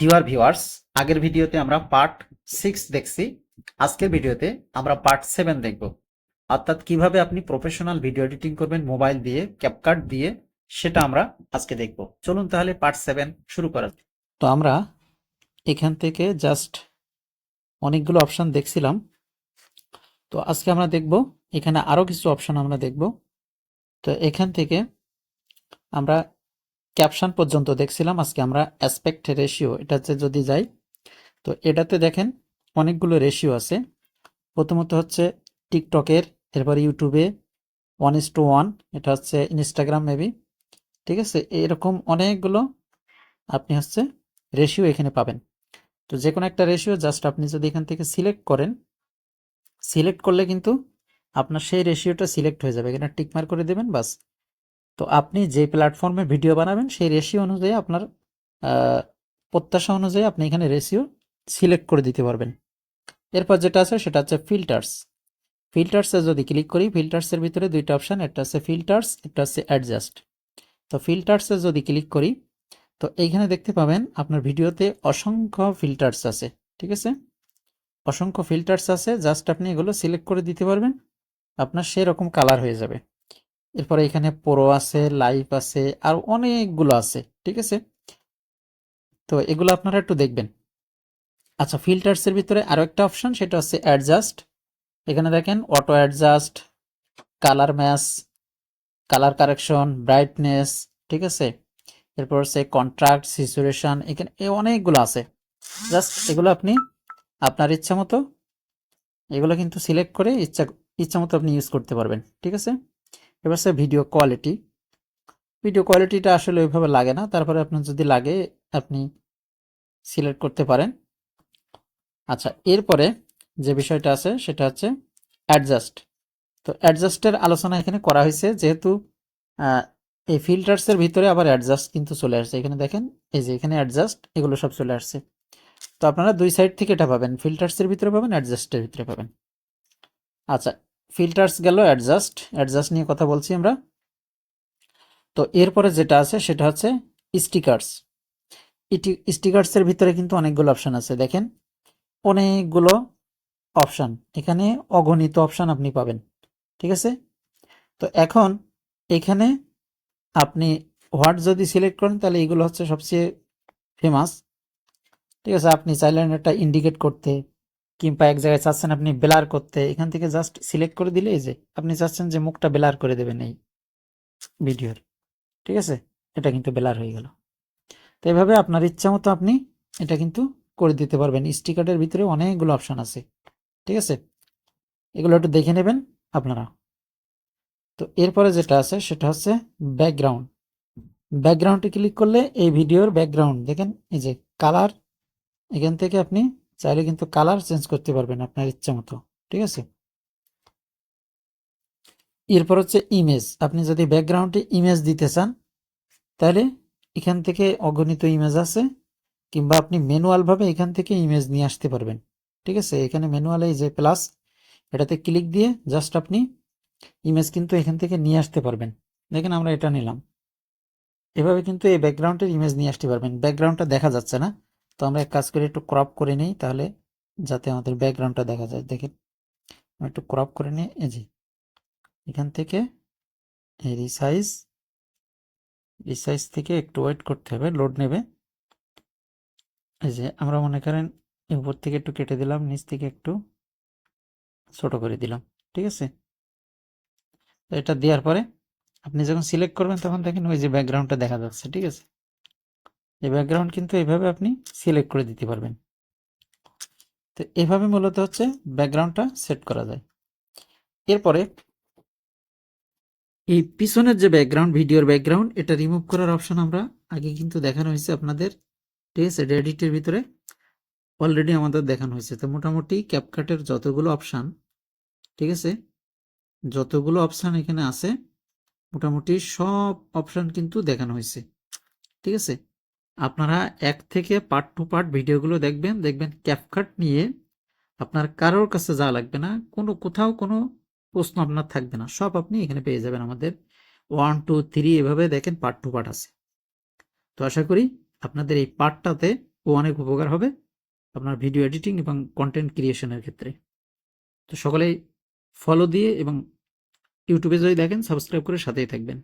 ডিওয়ার viewers আগের ভিডিওতে আমরা পার্ট সিক্স দেখছি। আজকের ভিডিওতে আমরা পার্ট সেভেন দেখব। অর্থাৎ কীভাবে আপনি প্রফেশনাল ভিডিও এডিটিং করবেন মোবাইল দিয়ে ক্যাপকাট দিয়ে, সেটা আমরা আজকে দেখব। চলুন তাহলে পার্ট সেভেন শুরু করা তো আমরা এখান থেকে জাস্ট অনেকগুলো অপশন দেখছিলাম। তো আজকে আমরা দেখব, এখানে আরও কিছু অপশন আমরা দেখব। তো এখান থেকে আমরা ক্যাপশন পর্যন্ত দেখছিলাম, আজকে আমরা অ্যাসপেক্ট রেশিও এটাতে যদি যাই, তো এটাতে দেখেন অনেকগুলো রেশিও আছে। প্রথমত হচ্ছে টিকটকের এরপর ইউটিউবে ওয়ান ইস টু ওয়ান এটা হচ্ছে ইনস্টাগ্রাম মেবি ঠিক আছে? এরকম অনেকগুলো আপনি হচ্ছে রেশিও এখানে পাবেন। তো যে কোনো একটা রেশিও জাস্ট আপনি যদি এখান থেকে সিলেক্ট করেন সিলেক্ট করলে কিন্তু আপনার সেই রেশিওটা সিলেক্ট হয়ে যাবে। এখানে টিকমার করে দেবেন, বাস। তো আপনি যে প্ল্যাটফর্মে ভিডিও বানাবেন, সেই রেশিও অনুযায়ী আপনার প্রত্যাশা অনুযায়ী আপনি এখানে রেশিও সিলেক্ট করে দিতে পারবেন। এরপর যেটা আছে, সেটা হচ্ছে ফিল্টার্স ফিল্টার্সে যদি ক্লিক করি ফিল্টার্সের ভিতরে দুইটা অপশান একটা আছে ফিল্টার্স একটা আছে অ্যাডজাস্ট তো ফিল্টার্সে যদি ক্লিক করি, তো এইখানে দেখতে পাবেন আপনার ভিডিওতে অসংখ্য ফিল্টার্স আছে, ঠিক আছে? অসংখ্য ফিল্টার্স আছে জাস্ট আপনি এগুলো সিলেক্ট করে দিতে পারবেন, আপনার সেরকম কালার হয়ে যাবে। এরপরে এখানে প্রো আছে লাইভ আছে, আর অনেকগুলো আছে, ঠিক আছে? তো এগুলো আপনারা একটু দেখবেন। আচ্ছা ফিল্টার্সের ভিতরে আরও একটা অপশন সেটা হচ্ছে অ্যাডজাস্ট এখানে দেখেন auto adjust colour match colour correction brightness ঠিক আছে? এরপর হচ্ছে কন্ট্রাক্ট সিচুয়েশন এখানে এ অনেকগুলো আছে। জাস্ট এগুলো আপনি আপনার ইচ্ছা মতো এগুলো কিন্তু সিলেক্ট করে ইচ্ছা ইচ্ছা মতো আপনি ইউজ করতে পারবেন, ঠিক আছে? এবার হচ্ছে ভিডিও কোয়ালিটি ভিডিও কোয়ালিটিটা আসলে ওইভাবে লাগে না, তারপরে আপনার যদি লাগে, আপনি সিলেক্ট করতে পারেন। আচ্ছা এরপরে যে বিষয়টা আছে, সেটা হচ্ছে অ্যাডজাস্ট তো অ্যাডজাস্টের আলোচনা এখানে করা হয়েছে, যেহেতু এই ফিল্টার্সের ভিতরে আবার অ্যাডজাস্ট কিন্তু চলে আসছে। এখানে দেখেন, এই যে এখানে অ্যাডজাস্ট এগুলো সব চলে আসছে। তো আপনারা দুই সাইড থেকে এটা পাবেন ফিল্টার্সের ভিতরে পাবেন অ্যাডজাস্টের ভিতরে পাবেন। আচ্ছা ফিল্টার্স গেল অ্যাডজাস্ট অ্যাডজাস্ট নিয়ে কথা বলছি আমরা। তো এরপরে যেটা আছে সেটা হচ্ছে স্টিকার্স ইটি স্টিকার্সের ভিতরে কিন্তু অনেকগুলো অপশান আছে, দেখেন। অনেকগুলো অপশান এখানে অগণিত অপশান আপনি পাবেন, ঠিক আছে? তো এখন এখানে আপনি হোয়াট যদি সিলেক্ট করেন, তাহলে এগুলো হচ্ছে সবচেয়ে ফেমাস ঠিক আছে? আপনি চাইলেন একটা ইন্ডিকেট করতে। কিংবা এক জায়গায় চাচ্ছেন আপনি ব্লার করতে, এখান থেকে জাস্ট সিলেক্ট করে দিলে এই যে আপনি চাচ্ছেন যে মুখটা ব্লার করে দেবেন এই ভিডিওর। ঠিক আছে? এটা কিন্তু ব্লার হয়ে গেল। তো এভাবে আপনার ইচ্ছা মতো আপনি এটা কিন্তু করে দিতে পারবেন। স্টিকারের ভিতরে অনেকগুলো অপশান আছে। ঠিক আছে? এগুলো একটু দেখে নেবেন আপনারা। তো এরপরে যেটা আছে সেটা হচ্ছে ব্যাকগ্রাউন্ড ব্যাকগ্রাউন্ডে ক্লিক করলে এই ভিডিওর ব্যাকগ্রাউন্ড দেখেন এই যে কালার এখান থেকে আপনি চাইলে কিন্তু কালার চেঞ্জ করতে পারবেন আপনার ইচ্ছা মতো, ঠিক আছে? এরপর হচ্ছে ইমেজ আপনি যদি ব্যাকগ্রাউন্ডে ইমেজ দিতে চান, তাহলে এখান থেকে অগণিত ইমেজ আছে, কিংবা আপনি ম্যানুয়াল ভাবে এখান থেকে ইমেজ নিয়ে আসতে পারবেন, ঠিক আছে? এখানে ম্যানুয়ালে যে প্লাস এটাতে ক্লিক দিয়ে জাস্ট আপনি ইমেজ কিন্তু এখান থেকে নিয়ে আসতে পারবেন। দেখেন আমরা এটা নিলাম। এভাবে কিন্তু এই ব্যাকগ্রাউন্ডের ইমেজ নিয়ে আসতে পারবেন। ব্যাকগ্রাউন্ডটা দেখা যাচ্ছে না। তো আমরা এক কাজ করে, একটু ক্রপ করে নিই তাহলে যাতে আমাদের ব্যাকগ্রাউন্ডটা দেখা যায়। দেখেন একটু ক্রপ করে নিই, এই যে, এখান থেকে এই রিসাইজ রিসাইজ থেকে একটু ওয়েট করতে হবে লোড নেবে। এই যে, আমরা মনে করেন উপর থেকে একটু কেটে দিলাম, নিচ থেকে একটু ছোট করে দিলাম, ঠিক আছে? তো এটা দেওয়ার পরে আপনি যখন সিলেক্ট করবেন তখন দেখেন ওই যে ব্যাকগ্রাউন্ডটা দেখা যাচ্ছে, ঠিক আছে? এই ব্যাকগ্রাউন্ড কিন্তু এইভাবে আপনি সিলেক্ট করে দিতে পারবেন। তো এভাবে মূলত হচ্ছে ব্যাকগ্রাউন্ডটা সেট করা যায়। এরপরে এই পিছনের যে ব্যাকগ্রাউন্ড ভিডিওর ব্যাকগ্রাউন্ড এটা রিমুভ করার অপশন আমরা আগে কিন্তু দেখানো হয়েছে আপনাদের। আছে? রেডিটের ভিতরে অলরেডি আমাদের দেখানো হয়েছে। তো মোটামুটি ক্যাপকাটের যতগুলো অপশান ঠিক আছে? যতগুলো অপশান এখানে আছে, মোটামুটি সব অপশান কিন্তু দেখানো হয়েছে। ঠিক আছে? আপনারা এক থেকে পার্ট টু পার্ট ভিডিওগুলো দেখবেন দেখবেন ক্যাপকাট নিয়ে আপনার কারোর কাছে যা লাগবে না, কোনো কোথাও কোনো প্রশ্ন আপনার থাকবে না, সব আপনি এখানে পেয়ে যাবেন আমাদের। ওয়ান টু থ্রি এভাবে দেখেন পার্ট টু পার্ট আছে। তো আশা করি আপনাদের এই পার্টটাতে অনেক উপকার হবে আপনার ভিডিও এডিটিং এবং কন্টেন্ট ক্রিয়েশনের ক্ষেত্রে। তো সকলেই ফলো দিয়ে এবং ইউটিউবে যদি দেখেন সাবস্ক্রাইব করে সাথেই থাকবেন।